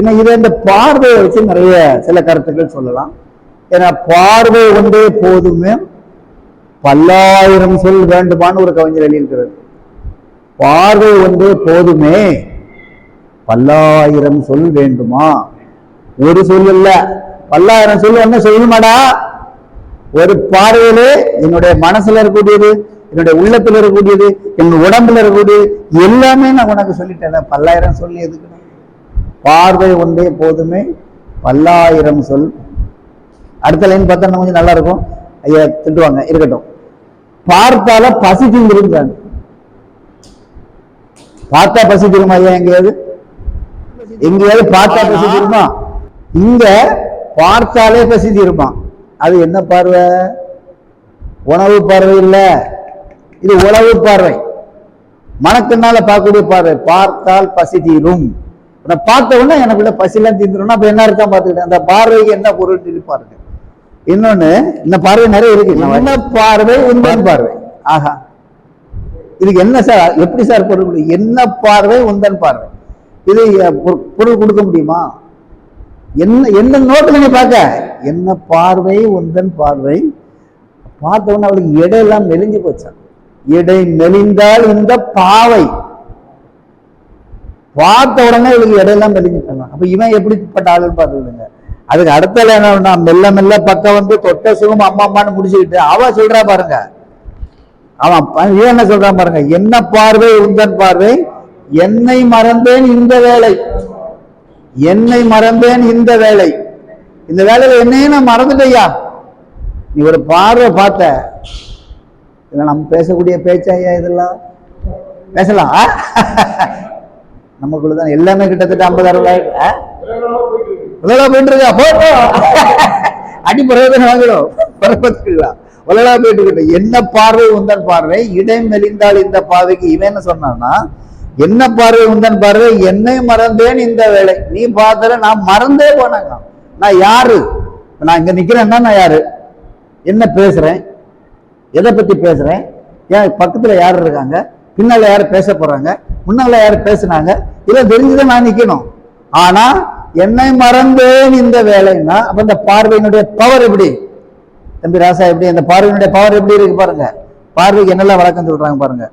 பின்ன இதை இந்த பார்வையை வச்சு நிறைய சில கருத்துக்கள் சொல்லலாம். ஏன்னா பார்வை ஒன்றே போதுமே பல்லாயிரம் சொல் வேண்டுமான்னு ஒரு கவிஞர் எழுதியிருக்கிறது பார்வை ஒன்றே போதுமே பல்லாயிரம் சொல் வேண்டுமா? ஒரு சொல் இல்ல. பல்லாயிரம் சொல் என்ன சொல்லுமாடா? ஒரு பார்வையிலே என்னுடைய மனசுல இருக்கக்கூடியது என்னுடைய உள்ளத்துல இருக்கக்கூடியது என் உடம்புல இருக்கக்கூடியது எல்லாமே நான் உனக்கு சொல்லிட்டேன். பல்லாயிரம் சொல்லி எதுக்குன்னு பார்வை ஒன்றே போதுமே பல்லாயிரம் சொல். அடுத்த லைன் பார்த்தா கொஞ்சம் நல்லா இருக்கும். ஐயா திட்டுவாங்க. இருக்கட்டும். பார்த்தால பசி தீந்துருந்தாங்க பார்த்தா பசி தீருமா ஐயா எங்கேயாவது? எங்கேயாவது பார்த்தா பசி தீருமா இங்க பார்த்தாலே பசி தீருமா அது என்ன பார்வை? உணவு பார்வை இல்லை. இது உணவு பார்வை. மனக்கண்ணால பார்க்கக்கூடிய பார்வை. பார்த்தால் பசி தீரும் உன்னை பார்த்த உடனே எனக்குள்ள பசிலாம் தீர்ந்துரும்னா அப்ப என்ன அர்த்தம் பார்த்துக்கிட்டேன். அந்த பார்வைக்கு என்ன பொருள் சொல்லி பாருங்க. இன்னொன்னு இந்த பார்வை நிறைய இருக்கு. என்ன பார்வை உந்தன் பார்வை. ஆஹா. இதுக்கு என்ன சார் எப்படி சார் பொருள் என்ன பார்வை உந்தன் பார்வை? இது பொருள் கொடுக்க முடியுமா? என்ன என்ன நோக்கில் நீ பார்க்க? என்ன பார்வை உந்தன் பார்வை? பார்த்த உடனே அவளுக்கு எடையெல்லாம் மெலிஞ்சு போச்சான் எடை மெலிந்தால் இந்த பாவை. பார்த்த உடனே இவளுக்கு இடையெல்லாம் மெலிஞ்சு போனான் அப்ப இவன் எப்படிப்பட்ட ஆளுன்னு பார்த்துக்கிடுங்க அதுக்கு அடுத்தல என்ன மெல்ல மெல்ல பக்கம் வந்து தொட்ட சுகம் அம்மா அம்மான்னு முடிச்சுக்கிட்டு அவ சொல்றா பாருங்க. அவன் இவன் என்ன சொல்றான் பாருங்க என்ன பார்வை உந்தன் பார்வை? என்னை மறந்தேன் இந்த வேலை என்னை மறந்தேன் இந்த வேலை இந்த வேலையில என்னையும் நான் மறந்துட்டேயா நீ ஒரு பார்வை பார்த்த. இதெல்லாம் நம்ம பேசக்கூடிய பேச்சாயா இதெல்லாம்? பேசலாம்? நமக்குள்ள தான் எல்லாமே கிட்டத்தட்ட ஐம்பது அறுபதாயிரம் உலகா போயிட்டு இருக்கா? போட்டோ அடி பிரயோஜனம் வாங்கிடும் பரப்பத்துக்கலாம் உலகா போயிட்டு இருக்கட்டும் என்ன பார்வை உந்தன் பார்வை? இடை மெலிந்தால் இந்த பார்வைக்கு இவன் என்ன சொன்னான்னா என்ன பார்வை உந்தன் பார்வை? என்னை மறந்தேன் இந்த வேலை நீ பார்த்தல நான் மறந்தே போனாங்க. நான் யாரு? நான் இங்க நிக்கிறேன்னா நான் யாரு? என்ன பேசுறேன்? எதை பத்தி பேசுறேன்? ஏன் பக்கத்துல யார் இருக்காங்க? பின்னால யார் பேச போறாங்க? முன்னால யார் பேசுனாங்க? இதை தெரிஞ்சுதான் நான் நிக்கணும். ஆனா என்னை மறந்தேன் இந்த வேலைன்னா அப்ப இந்த பார்வையினுடைய பவர் எப்படி? தம்பி ராசா எப்படி? அந்த பார்வையினுடைய பவர் எப்படி இருக்கு பாருங்க. பார்வைக்கு என்னெல்லாம் வழக்கம் சொல்றாங்க பாருங்க.